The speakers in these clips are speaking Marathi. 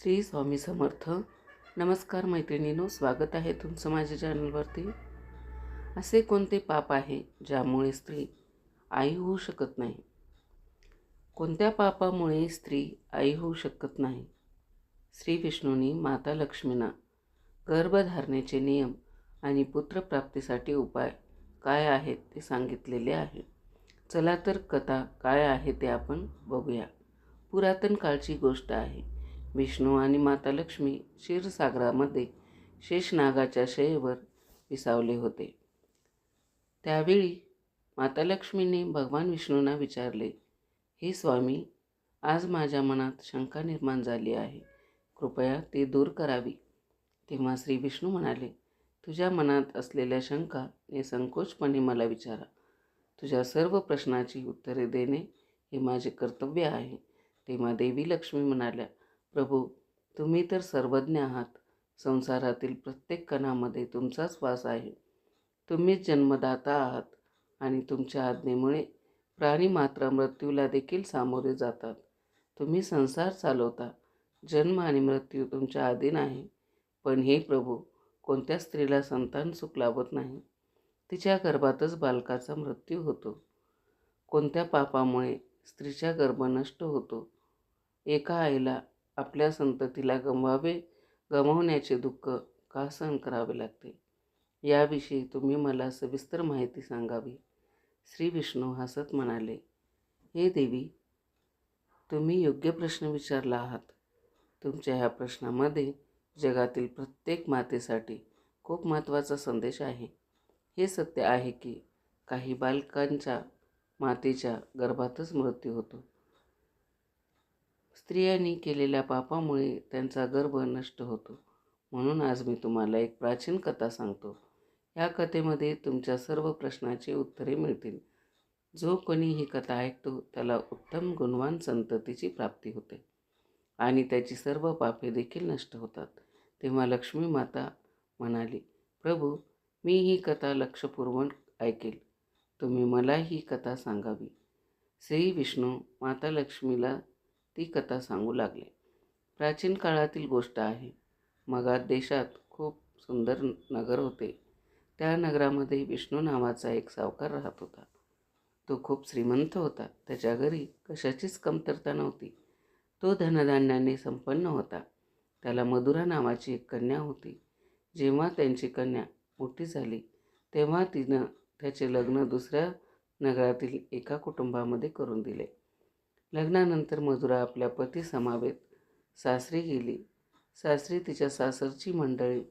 श्री स्वामी समर्थ. नमस्कार मैत्रिणीनो स्वागत आहे तुमचं माझ्या चॅनलवरती. असे कोणते पाप आहे ज्यामुळे स्त्री आई होऊ शकत नाही? कोणत्या पापामुळे स्त्री आई होऊ शकत नाही? श्री विष्णूंनी माता लक्ष्मींना गर्भधारणेचे नियम आणि पुत्रप्राप्तीसाठी उपाय काय आहेत ते सांगितलेले आहे. चला तर कथा काय आहे ते आपण बघूया. पुरातन काळची गोष्ट आहे. विष्णू आणि माता लक्ष्मी क्षीरसागरामध्ये शेषनागाच्या शयेवर विसावले होते. त्यावेळी माता लक्ष्मीने भगवान विष्णूंना विचारले हे स्वामी आज माझ्या मनात शंका निर्माण झाली आहे. कृपया ती दूर करावी. तेव्हा श्री विष्णू म्हणाले तुझ्या मनात असलेल्या शंका निसंकोचपणे मला विचारा. तुझ्या सर्व प्रश्नाची उत्तरे देणे हे माझे कर्तव्य आहे. तेव्हा देवी लक्ष्मी म्हणाल्या प्रभू तुम्ही तर सर्वज्ञ आहात. संसारातील प्रत्येक कणामध्ये तुमचाच वास आहे. तुम्हीच जन्मदाता आहात आणि तुमच्या आज्ञेमुळे प्राणी मात्र मृत्यूला देखील सामोरे जातात. तुम्ही संसार चालवता. जन्म आणि मृत्यू तुमच्या अधीन आहे. पण हे प्रभू कोणत्या स्त्रीला संतान सुख लाभत नाही? तिच्या गर्भातच बालकाचा मृत्यू होतो. कोणत्या पापामुळे स्त्रीच्या गर्भ नष्ट होतो? एका आईला आपल्या संततीला गमवावे गमावण्याचे दुःख का सहन करावे लागते? याविषयी तुम्ही मला सविस्तर माहिती सांगावी. श्री विष्णू हसत म्हणाले हे देवी तुम्ही योग्य प्रश्न विचारला आहात. तुमच्या ह्या प्रश्नामध्ये जगातील प्रत्येक मातेसाठी खूप महत्त्वाचा संदेश आहे. हे सत्य आहे की काही बालकांच्या मातेच्या गर्भातच मृत्यू होतो. स्त्रियांनी केलेल्या पापामुळे त्यांचा गर्भ नष्ट होतो. म्हणून आज मी तुम्हाला एक प्राचीन कथा सांगतो. या कथेमध्ये तुमच्या सर्व प्रश्नाची उत्तरे मिळतील. जो कोणी ही कथा ऐकतो त्याला उत्तम गुणवान संततीची प्राप्ती होते. आणि त्याची सर्व पापे देखील नष्ट होतात. तेव्हा लक्ष्मी माता म्हणाली प्रभू मी ही कथा लक्षपूर्वक ऐकेल. तुम्ही मला ही कथा सांगावी. श्री विष्णू माता लक्ष्मीला ती कथा सांगू लागले. प्राचीन काळातील गोष्ट आहे. मगात देशात खूप सुंदर नगर होते. त्या नगरामध्ये विष्णू नावाचा एक सावकार राहत होता. तो खूप श्रीमंत होता. त्याच्या घरी कशाचीच कमतरता नव्हती. तो धनधान्याने संपन्न होता. त्याला मधुरा नावाची एक कन्या होती. जेव्हा त्यांची कन्या मोठी झाली तेव्हा तिनं त्याचे लग्न दुसऱ्या नगरातील एका कुटुंबामध्ये करून दिले. लग्नानंतर मधुरा आपल्या पती समावेत सासरी गेली. सासरी तिच्या सासरची मंडळी.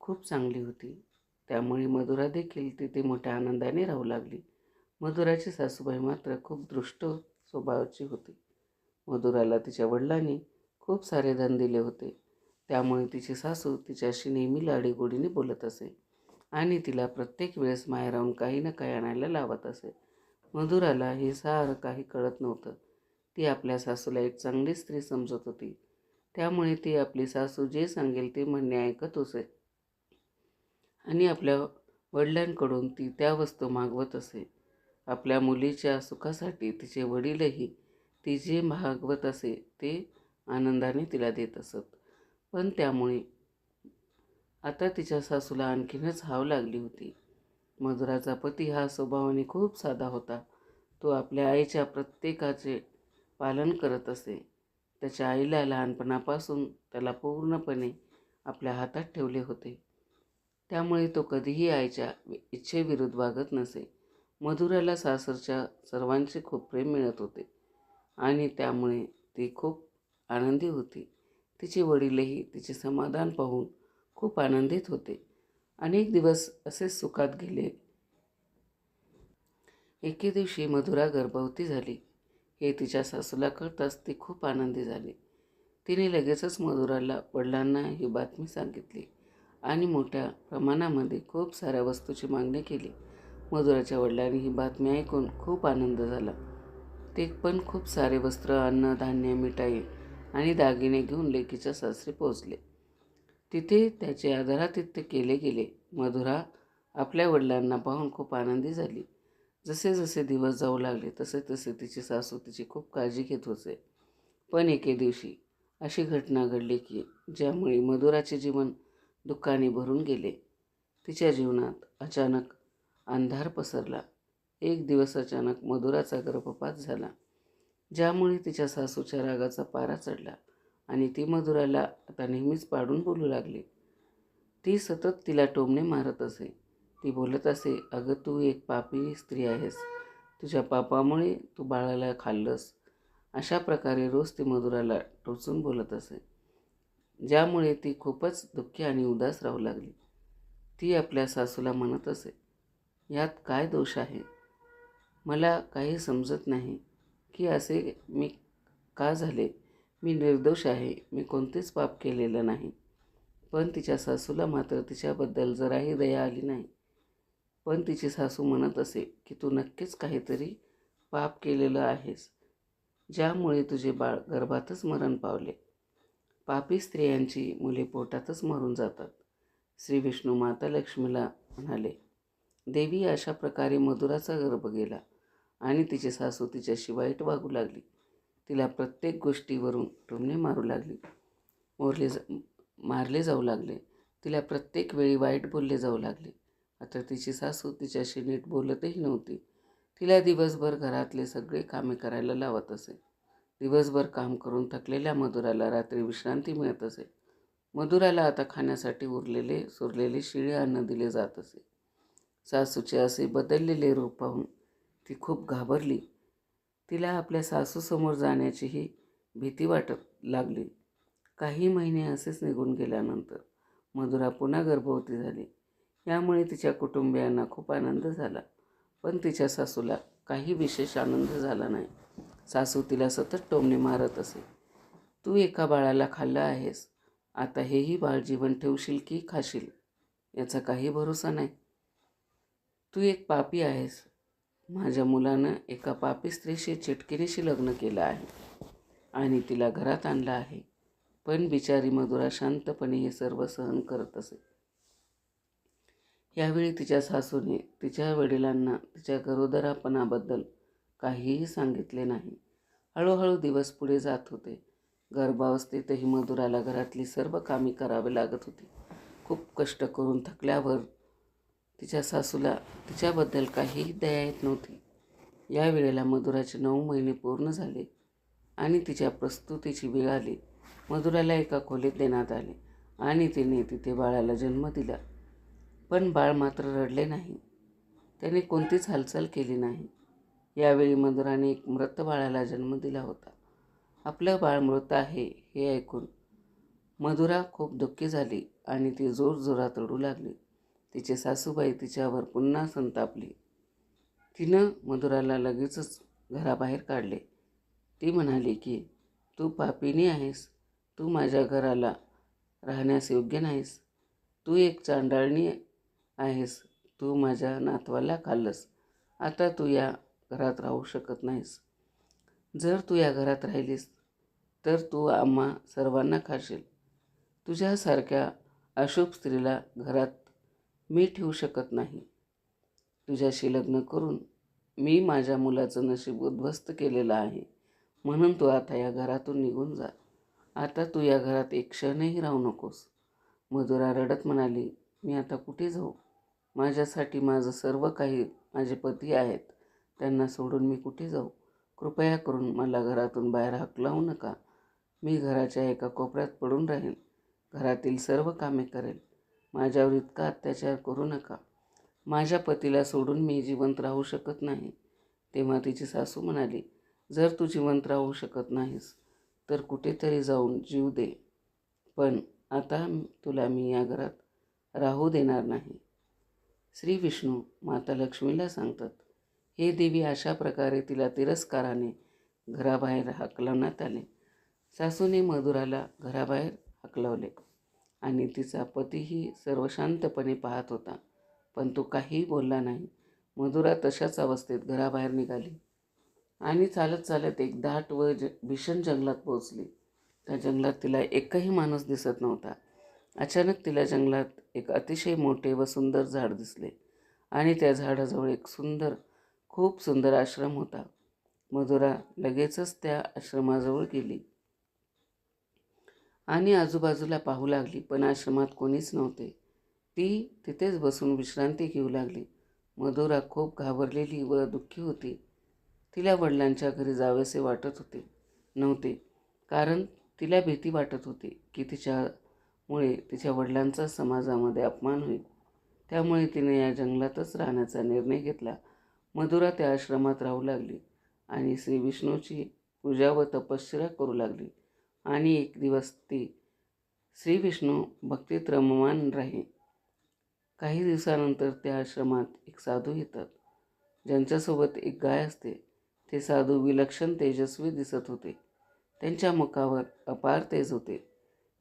खूप चांगली होती. त्यामुळे मधुरा देखील तिथे मोठ्या आनंदाने राहू लागली. मधुराची सासूबाई मात्र खूप दृष्ट स्वभावाची होती. मधुराला तिच्या वडिलांनी खूप सारे धन दिले होते. त्यामुळे तिची सासू तिच्याशी नेहमी लाडीगोडीने बोलत असे. आणि तिला प्रत्येक वेळेस माया राहून काही ना काही आणायला लावत असे. मधुराला हे सारं काही कळत नव्हतं. ती आपल्या सासूला एक चांगली स्त्री समजत होती. त्यामुळे ती आपली सासू जे सांगेल ते म्हणणे ऐकत असे. आणि आपल्या वडिलांकडून ती त्या वस्तू मागवत असे. आपल्या मुलीच्या सुखासाठी तिचे वडीलही ती जे मागवत असे ते आनंदाने तिला देत असत. पण त्यामुळे आता तिच्या सासूला आणखीनच हाव लागली होती. मधुराचा पती हा स्वभावाने खूप साधा होता. तो आपल्या आईच्या प्रत्येकाचे पालन करत असे. त्याच्या आईला लहानपणापासून त्याला पूर्णपणे आपल्या हातात ठेवले होते. त्यामुळे तो कधीही आईच्या इच्छेविरुद्ध वागत नसे. मधुराला सासरच्या सर्वांचे खूप प्रेम मिळत होते आणि त्यामुळे ती खूप आनंदी होती. तिचे वडीलही तिचे समाधान पाहून खूप आनंदित होते. अनेक दिवस असेच सुखात गेले. एके दिवशी मधुरा गर्भवती झाली. हे तिच्या सासूला कळताच ती खूप आनंदी झाली. तिने लगेचच मधुराला वडिलांना ही बातमी सांगितली आणि मोठ्या प्रमाणामध्ये खूप साऱ्या वस्तूची मागणी केली. मधुराच्या वडिलांनी ही बातमी ऐकून खूप आनंद झाला. ते पण खूप सारे वस्त्र अन्न धान्य मिठाई आणि दागिने घेऊन लेकीच्या सासरी पोहोचले. तिथे त्याचे आदरातिथ्य केले गेले. मधुरा आपल्या वडिलांना पाहून खूप आनंदी झाली. जसे जसे दिवस जाऊ लागले तसे तसे तिची सासू तिची खूप काळजी घेत होते. पण एके दिवशी अशी घटना घडली की ज्यामुळे मधुराचे जीवन दुःखाने भरून गेले. तिच्या जीवनात अचानक अंधार पसरला. एक दिवस अचानक मधुराचा गर्भपात झाला ज्यामुळे तिच्या सासूच्या रागाचा पारा चढला. आणि ती मधुराला आता नेहमीच पाडून बोलू लागली. ती सतत तिला टोमणे मारत असे. ती बोलत असे अगं तू एक पापी स्त्री आहेस. तुझ्या पापामुळे तू बाळाला खाल्लंस. अशा प्रकारे रोज ती मधुराला टोचून बोलत असे. ज्यामुळे ती खूपच दुःखी आणि उदास राहू लागली. ती आपल्या सासूला म्हणत असे यात काय दोष आहे? मला काही समजत नाही की असे मी का झाले? मी निर्दोष आहे. मी कोणतेच पाप केलेलं नाही. पण तिच्या सासूला मात्र तिच्याबद्दल जराही दया आली नाही. पण तिची सासू म्हणत असे की तू नक्कीच काहीतरी पाप केलेलं आहेस ज्यामुळे तुझे बाळ गर्भातच मरण पावले. पापी स्त्रियांची मुले पोटातच मरून जातात. श्री विष्णू माता लक्ष्मीला म्हणाले देवी अशा प्रकारे मधुराचा गर्भ गेला आणि तिची सासू तिच्याशी वाईट वागू लागली. तिला प्रत्येक गोष्टीवरून टुमणे मारू लागली. मोरले जा मारले जाऊ लागले. तिला प्रत्येक वेळी वाईट बोलले जाऊ लागले. आता तिची सासू तिच्याशी नीट बोलतही नव्हती. तिला दिवसभर घरातले सगळे कामे करायला लावत असे. दिवसभर काम करून थकलेल्या मधुराला रात्री विश्रांती मिळत असे. मधुराला आता खाण्यासाठी उरलेले सुरलेले शिळे अन्न दिले जात असे. सासूचे असे बदललेले रूप पाहून ती खूप घाबरली. तिला आपल्या सासूसमोर जाण्याचीही भीती वाटत लागली. काही महिने असेच निघून गेल्यानंतर मधुरा पुन्हा गर्भवती झाली. यामुळे तिच्या कुटुंबियांना खूप आनंद झाला. पण तिच्या सासूला काही विशेष आनंद झाला नाही. सासू तिला सतत टोमणे मारत असे. तू एका बाळाला खाल्लं आहेस. आता हेही बाळ जीवन ठेवशील की खाशील? याचा काही भरोसा नाही. तू एक पापी आहेस. माझ्या मुलानं एका पापी स्त्रीशी चिटकिनीशी लग्न केलं आहे आणि तिला घरात आणलं आहे. पण बिचारी मधुरा शांतपणे हे सर्व सहन करत असे. यावेळी तिच्या सासूने तिच्या वडिलांना तिच्या गरोदरापणाबद्दल काहीही सांगितले नाही. हळूहळू दिवस पुढे जात होते. गर्भावस्थेतही मधुराला घरातली सर्व कामे करावी लागत होती. खूप कष्ट करून थकल्यावर तिच्या सासूला तिच्याबद्दल काहीही दया येत नव्हती. या वेळेला मधुराचे नऊ महिने पूर्ण झाले आणि तिच्या प्रस्तुतीची वेळ आली. मधुराला एका खोलीत देण्यात आले आणि तिने तिथे बाळाला जन्म दिला. पण बाळ मात्र रडले नाही. त्याने कोणतीच हालचाल केली नाही. यावेळी मधुराने एक मृत बाळाला जन्म दिला होता. आपलं बाळ मृत आहे हे ऐकून मधुरा खूप दुःखी झाली आणि ती जोरजोरात रडू लागली. तिचे सासूबाई तिच्यावर पुन्हा संतापली. तिनं मधुराला लगेचच घराबाहेर काढले. ती म्हणाली की तू पापिनी आहेस. तू माझ्या घराला राहण्यास योग्य नाहीस. तू एक चांडाळणी आहेस. तू माझ्या नातवाला खाल्लंस आता तू या घरात राहू शकत नाहीस. जर तू या घरात राहिलीस तर तू आम्हा सर्वांना खाशील. तुझ्यासारख्या अशुभ स्त्रीला घरात मी ठेवू शकत नाही. तुझ्याशी लग्न करून मी माझ्या मुलाचं नशीब उद्ध्वस्त केलेलं आहे. म्हणून तू आता या घरातून निघून जा. आता तू या घरात एक क्षणही राहू नकोस. मधुरा रडत म्हणाली मी आता कुठे जाऊ? माझ्यासाठी माझं सर्व काही माझे पती आहेत. त्यांना सोडून मी कुठे जाऊ? कृपया करून मला घरातून बाहेर हकलावू नका. मी घराच्या एका कोपऱ्यात पडून राहीन घरातील सर्व कामे करेल. माझ्यावर इतका अत्याचार करू नका. माझ्या पतीला सोडून मी जिवंत राहू शकत नाही. तेव्हा तिची सासू म्हणाली जर तू जिवंत राहू शकत नाहीस तर कुठेतरी जाऊन जीव दे. पण आता तुला मी या घरात राहू देणार नाही. श्री विष्णू माता लक्ष्मीला सांगतात हे देवी अशा प्रकारे तिला तिरस्काराने घराबाहेर हकलवण्यात आले. सासूने मधुराला घराबाहेर हकलवले. आणि तिचा पतीही सर्व शांतपणे पाहत होता. पण तो काहीही बोलला नाही. मधुरा तशाच अवस्थेत घराबाहेर निघाली. आणि चालत चालत एक दाट व ज भीषण जंगलात पोहोचली. त्या जंगलात तिला एकही माणूस दिसत नव्हता. अचानक तिला जंगलात एक अतिशय मोठे व सुंदर झाड दिसले. आणि त्या झाडाजवळ एक सुंदर खूप सुंदर आश्रम होता. मधुरा लगेचच त्या आश्रमाजवळ गेली. आणि आजूबाजूला पाहू लागली पण आश्रमात कोणीच नव्हते. ती तिथेच बसून विश्रांती घेऊ लागली. मधुरा खूप घाबरलेली व दुःखी होती. तिला वडिलांच्या घरी जावेसे वाटत होते. नव्हते कारण तिला भीती वाटत होती की तिच्यामुळे तिच्या वडिलांचा समाजामध्ये अपमान होईल. त्यामुळे तिने या जंगलातच राहण्याचा निर्णय घेतला. मधुरा त्या आश्रमात राहू लागली आणि श्री विष्णूची पूजा व तपश्चर्या करू लागली. आणि एक दिवस ती श्री विष्णू भक्तीत रममान राही. काही दिवसानंतर त्या आश्रमात एक साधू येतात. ज्यांच्यासोबत एक गाय असते ते साधू विलक्षण तेजस्वी दिसत होते. त्यांच्या मुखावर अपार तेज होते.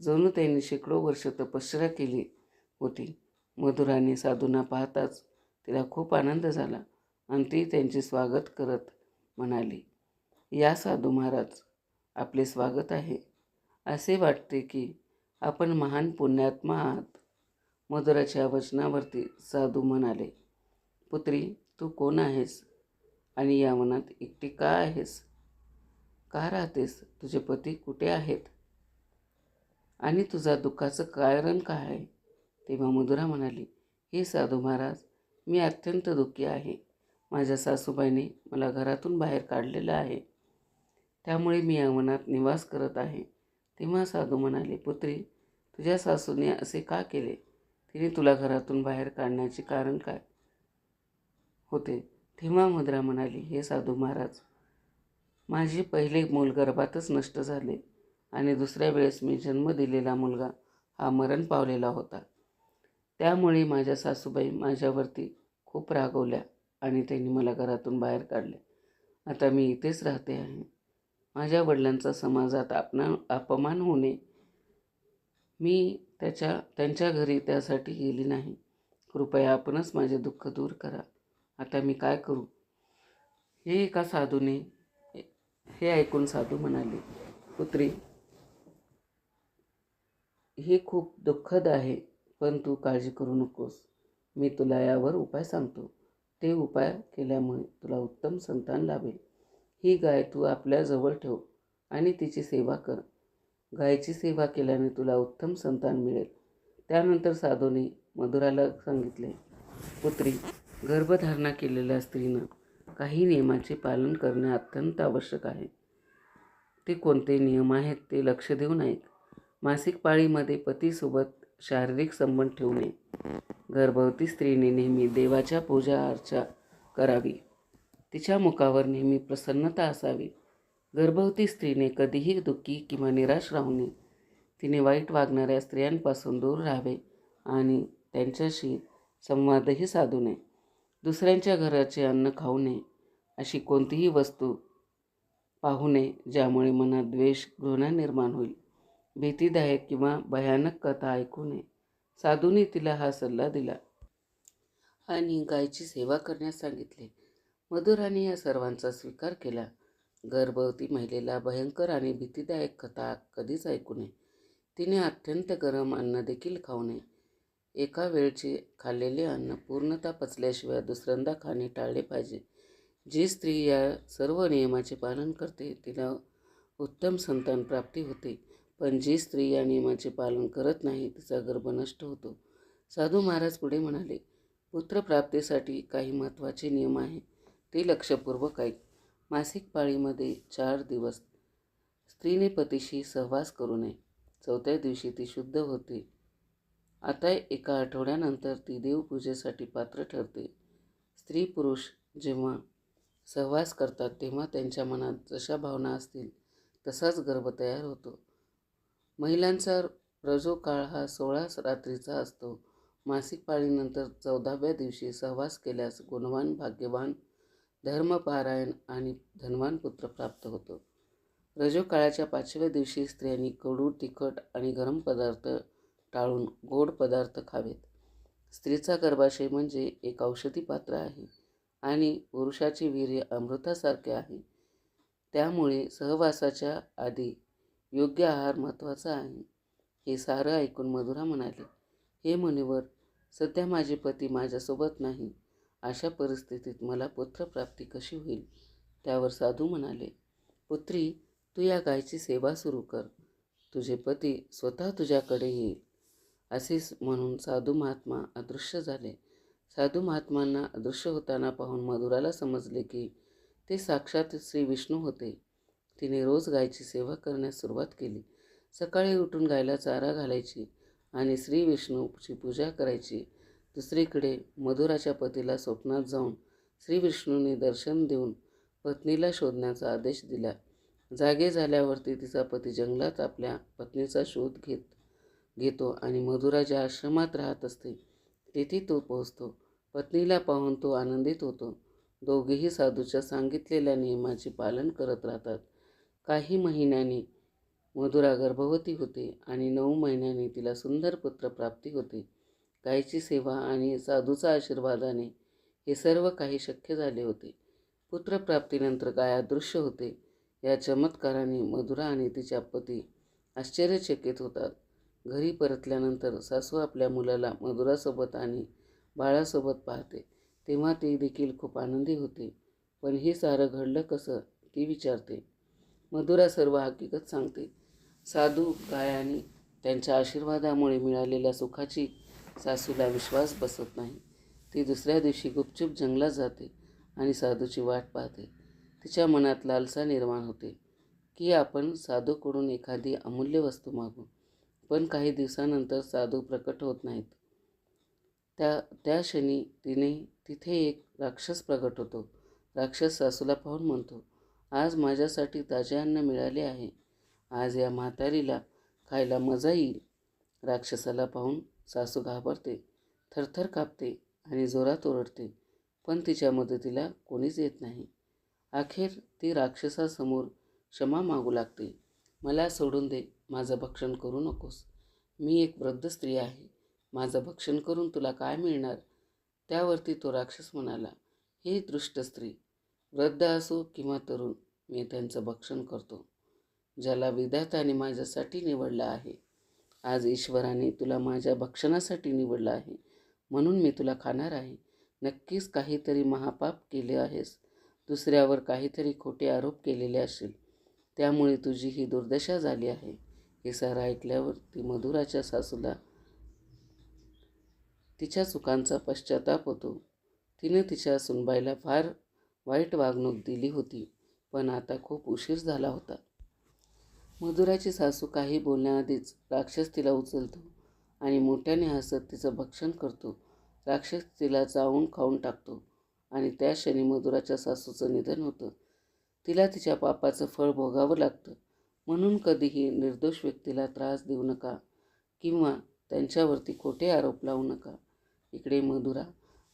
जणू त्यांनी शेकडो वर्ष तपश्चर्या केली होती. मधुराने साधूंना पाहताच तिला खूप आनंद झाला आणि ती त्यांचे स्वागत करत म्हणाली या साधू महाराज आपले स्वागत आहे. असे वाटते की आपण महान पुण्यात्मा आहात. मधुराच्या वचनावरती साधू म्हणाले पुत्री तू कोण आहेस? आणि या मनात एकटी का आहेस? का राहतेस? तुझे पती कुठे आहेत? आणि तुझा दुःखाचं कारण काय आहे? तेव्हा मधुरा म्हणाली हे साधू महाराज मी अत्यंत दुःखी आहे. माझ्या सासूबाईने मला घरातून बाहेर काढलेलं आहे. त्यामुळे मी या मनात निवास करत आहे. तेव्हा साधू म्हणाले पुत्री तुझ्या सासूने असे का केले? तिने तुला घरातून बाहेर काढण्याचे कारण काय? होते. तेव्हा मुद्रा म्हणाली हे साधू महाराज माझे पहिले मूल गर्भातच नष्ट झाले आणि दुसऱ्या वेळेस मी जन्म दिलेला मुलगा हा मरण पावलेला होता. त्यामुळे माझ्या सासूबाई माझ्यावरती खूप रागवल्या आणि त्यांनी मला घरातून बाहेर काढले. आता मी इथेच राहते आहे. माझ्या वडिलांचा समाजात अपना अपमान होणे मी त्याच्या त्यांच्या घरी त्यासाठी गेली नाही. कृपया आपणच माझे दुःख दूर करा. आता मी काय करू? हे एका साधूने हे ऐकून साधू म्हणाले पुत्री हे खूप दुःखद आहे पण तू काळजी करू नकोस. मी तुला यावर उपाय सांगतो. ते उपाय केल्यामुळे तुला उत्तम संतान लाभेल. ही गाय तू आपल्याजवळ ठेव आणि तिची सेवा कर. गायची सेवा केल्याने तुला उत्तम संतान मिळेल. त्यानंतर साधूने मधुराला सांगितले पुत्री गर्भधारणा केलेल्या स्त्रीनं काही नियमाचे पालन करणे अत्यंत आवश्यक आहे. ते कोणते नियम आहेत ते लक्ष देऊन ऐक मासिक पाळीमध्ये पतीसोबत शारीरिक संबंध ठेवू नये गर्भवती स्त्रीने नेहमी देवाच्या पूजा अर्चा करावी. तिच्या मुखावर नेहमी प्रसन्नता असावी. गर्भवती स्त्रीने कधीही दुःखी किंवा निराश राहू नये. तिने वाईट वागणाऱ्या स्त्रियांपासून दूर राहावे आणि त्यांच्याशी संवादही साधू नये. दुसऱ्यांच्या घराचे अन्न खाऊ नये अशी कोणतीही वस्तू पाहू नये ज्यामुळे मनात द्वेष घृणा निर्माण होईल. भीतीदायक किंवा भयानक कथा ऐकू नये. साधूने तिला हा सल्ला दिला. आणि गायची सेवा करण्यास सांगितले. मधुराने या सर्वांचा स्वीकार केला. गर्भवती महिलेला भयंकर आणि भीतीदायक कथा कधीच ऐकू नये. तिने अत्यंत गरम अन्न देखील खाऊ नये. एका वेळचे खाल्लेले अन्न पूर्णतः पचल्याशिवाय दुसऱ्यांदा खाणे टाळले पाहिजे. जी स्त्री या सर्व नियमाचे पालन करते तिला उत्तम संतान प्राप्ती होते. पण जी स्त्री या नियमाचे पालन करत नाही तिचा गर्भ नष्ट होतो. साधू महाराज पुढे म्हणाले पुत्रप्राप्तीसाठी काही महत्त्वाचे नियम आहे. ते लक्षपूर्वक ऐक. मासिक पाळीमध्ये चार दिवस. स्त्रीने पतीशी सहवास करू नये. चौथ्या दिवशी ती शुद्ध होते. आता एका आठवड्यानंतर ती देवपूजेसाठी पात्र ठरते. स्त्री पुरुष जेव्हा सहवास करतात तेव्हा त्यांच्या मनात जशा भावना असतील तसाच गर्भ तयार होतो. महिलांचा रजो काळ हा सोळा रात्रीचा असतो. मासिक पाळीनंतर चौदाव्या दिवशी सहवास केल्यास गुणवान भाग्यवान धर्मपारायण आणि धनवान पुत्र प्राप्त होतो. रजो काळाच्या पाचव्या दिवशी स्त्रियांनी कडू तिखट आणि गरम पदार्थ टाळून गोड पदार्थ खावेत. स्त्रीचा गर्भाशय म्हणजे एक औषधी पात्र आहे आणि पुरुषाचे वीर्य अमृतासारखे आहे. त्यामुळे सहवासाच्या आधी योग्य आहार महत्त्वाचा आहे. हे सारं ऐकून मधुरा म्हणाले हे मुनिवर सध्या माझे पती माझ्यासोबत नाही. अशा परिस्थितीत मला पुत्रप्राप्ती कशी होईल? त्यावर साधू म्हणाले पुत्री तू या गायची सेवा सुरू कर. तुझे पती स्वतः तुझ्याकडे येईल. असेच म्हणून साधू महात्मा अदृश्य झाले. साधू महात्मांना अदृश्य होताना पाहून मधुराला समजले की ते साक्षात श्री विष्णू होते. तिने रोज गायची सेवा करण्यास सुरुवात केली. सकाळी उठून गायला चारा घालायची आणि श्री विष्णूची पूजा करायची. दुसरीकडे मधुराच्या पतीला स्वप्नात जाऊन श्रीविष्णूने दर्शन देऊन पत्नीला शोधण्याचा आदेश दिला. जागे झाल्यावरती तिचा पती जंगलात आपल्या पत्नीचा शोध घेत घेतो आणि मधुरा ज्या आश्रमात राहत असते. तेथे तो पोहोचतो. पत्नीला पाहून तो आनंदित होतो. दोघेही साधूच्या सांगितलेल्या नियमाचे पालन करत राहतात. काही महिन्यांनी मधुरा गर्भवती होते आणि नऊ महिन्यांनी तिला सुंदर पुत्र प्राप्ती होते. गायीची सेवा आणि साधूचा आशीर्वादाने हे सर्व काही शक्य झाले होते. पुत्रप्राप्तीनंतर गाय अदृश्य होते या चमत्काराने मधुरा आणि तिच्या पती आश्चर्यचकित होतात. घरी परतल्यानंतर सासू आपल्या मुलाला मधुरासोबत आणि बाळासोबत पाहते. तेव्हा ती देखील खूप आनंदी होते. पण हे सारं घडलं कसं? ती विचारते. मधुरा सर्व हकीकत सांगते. साधू गाय आणि त्यांच्या आशीर्वादामुळे मिळालेल्या सुखाची सासूला विश्वास बसत नाही. ती दुसऱ्या दिवशी गुपचूप जंगलात जाते आणि साधूची वाट पाहते. तिच्या मनात लालसा निर्माण होते की आपण साधूकडून एखादी अमूल्य वस्तू मागू पण काही दिवसानंतर साधू प्रकट होत नाहीत. त्या त्या क्षणी तिने तिथे एक राक्षस प्रकट होतो. राक्षस सासूला पाहून म्हणतो आज माझ्यासाठी ताजे अन्न मिळाले आहे. आज या म्हातारीला खायला मजा येईल. राक्षसाला पाहून सासू घाबरते थरथर कापते आणि जोरात ओरडते पण तिच्या मदतीला कोणीच येत नाही. अखेर ती राक्षसासमोर क्षमा मागू लागते. मला सोडून दे माझं भक्षण करू नकोस. मी एक वृद्ध स्त्री आहे. माझं भक्षण करून तुला काय मिळणार? त्यावरती तो राक्षस म्हणाला हे दृष्ट स्त्री वृद्ध असो किंवा तरुण मी त्यांचं भक्षण करतो. ज्याला विधाताने माझ्यासाठी निवडलं आहे आज ईश्वराने तुला माझ्या भक्षणासाठी निवडलं आहे. म्हणून मी तुला खाणार आहे. नक्कीच काहीतरी महापाप केले आहेस. दुसऱ्यावर काहीतरी खोटे आरोप केलेले असेल. त्यामुळे तुझी ही दुर्दशा झाली आहे. हे सारं ऐकल्यावर ती मधुराच्या सासूला तिच्या चुकांचा पश्चाताप होतो. तिने तिच्या सुनबाईला फार वाईट वागणूक दिली होती. पण आता खूप उशीर झाला होता. मधुराची सासू काही बोलण्याआधीच राक्षस तिला उचलतो आणि मोठ्याने हसत तिचं भक्षण करतो. राक्षस तिला चावून खाऊन टाकतो आणि त्या क्षणी मधुराच्या सासूचं निधन होतं. तिला तिच्या पापाचं फळ भोगावं लागतं. म्हणून कधीही निर्दोष व्यक्तीला त्रास देऊ नका किंवा त्यांच्यावरती खोटे आरोप लावू नका. इकडे मधुरा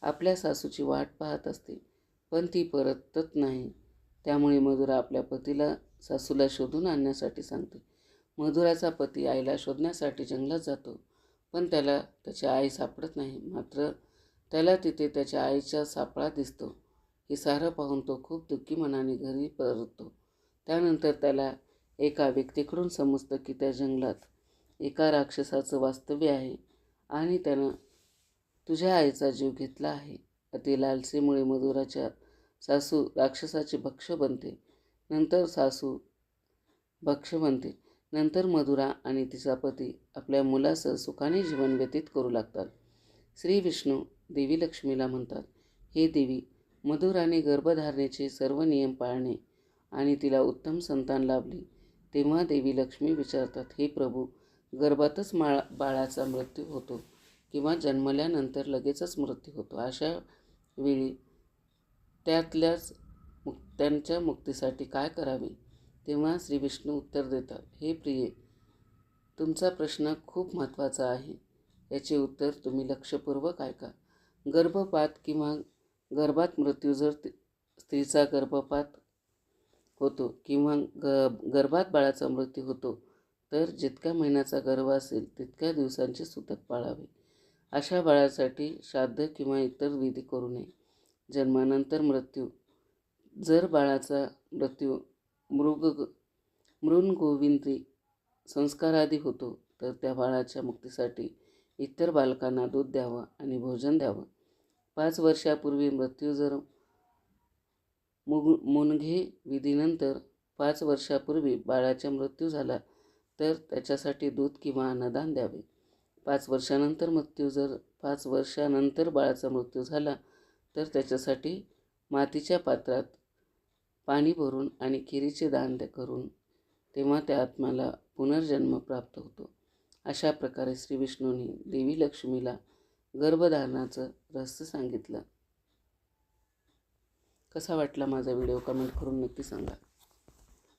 आपल्या सासूची वाट पाहत असते पण ती परतत नाही. त्यामुळे मधुरा आपल्या पतीला सासूला शोधून आणण्यासाठी सांगते. मधुराचा पती आईला शोधण्यासाठी जंगलात जातो पण त्याला त्याची आई सापडत नाही. मात्र त्याला तिथे त्याच्या आईचा सापळा दिसतो. हे सारं पाहून तो खूप दुःखी मनाने घरी परततो. त्यानंतर त्याला एका व्यक्तीकडून समजतं की त्या जंगलात एका राक्षसाचं वास्तव्य आहे आणि त्यानं तुझ्या आईचा जीव घेतला आहे. अति लालसेमुळे मधुराच्या सासू राक्षसाचे भक्ष बनते. नंतर सासू भक्ष बनते नंतर मधुरा आणि तिचा पती आपल्या मुलासह सुखाने जीवन व्यतीत करू लागतात. श्री विष्णू देवी लक्ष्मीला म्हणतात हे देवी मधुराने गर्भधारणेचे सर्व नियम पाळणे आणि तिला उत्तम संतान लाभले. तेव्हा देवी लक्ष्मी विचारतात हे प्रभू गर्भातच माळा बाळाचा मृत्यू होतो किंवा जन्मल्यानंतर लगेचच मृत्यू होतो? अशा वेळी त्यातल्याच मुक त्यांच्या मुक्तीसाठी काय करावे? तेव्हा श्री विष्णू उत्तर देतात हे प्रिये तुमचा प्रश्न खूप महत्त्वाचा आहे. याचे उत्तर तुम्ही लक्षपूर्वक ऐका. गर्भपात किंवा गर्भात मृत्यू जर स्त्रीचा गर्भपात होतो किंवा ग गर्भात बाळाचा मृत्यू होतो तर जितक्या महिन्याचा गर्भ असेल तितक्या दिवसांचे सुतक पाळावे. अशा बाळासाठी श्राद्ध किंवा इतर विधी करू नये. जन्मानंतर मृत्यू जर बाळाचा मृत्यू मृग मृणगोविंद्री संस्कारादी होतो तर त्या बाळाच्या मुक्तीसाठी इतर बालकांना दूध द्यावं आणि भोजन द्यावं. पाच वर्षापूर्वी मृत्यू जर मुग मुनघे विधीनंतर पाच वर्षापूर्वी बाळाचा मृत्यू झाला तर त्याच्यासाठी दूध किंवा अन्नदान द्यावे. पाच वर्षानंतर मृत्यू जर पाच वर्षानंतर बाळाचा मृत्यू झाला तर त्याच्यासाठी मातीच्या पात्रात पाणी भरून आणि खिरीचे दान करून तेव्हा त्या आत्म्याला पुनर्जन्म प्राप्त होतो. अशा प्रकारे श्री विष्णूंनी देवी लक्ष्मीला गर्भधारणाचं रहस्य सांगितलं. कसा वाटला माझा व्हिडिओ कमेंट करून नक्की सांगा.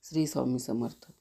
श्री स्वामी समर्थ.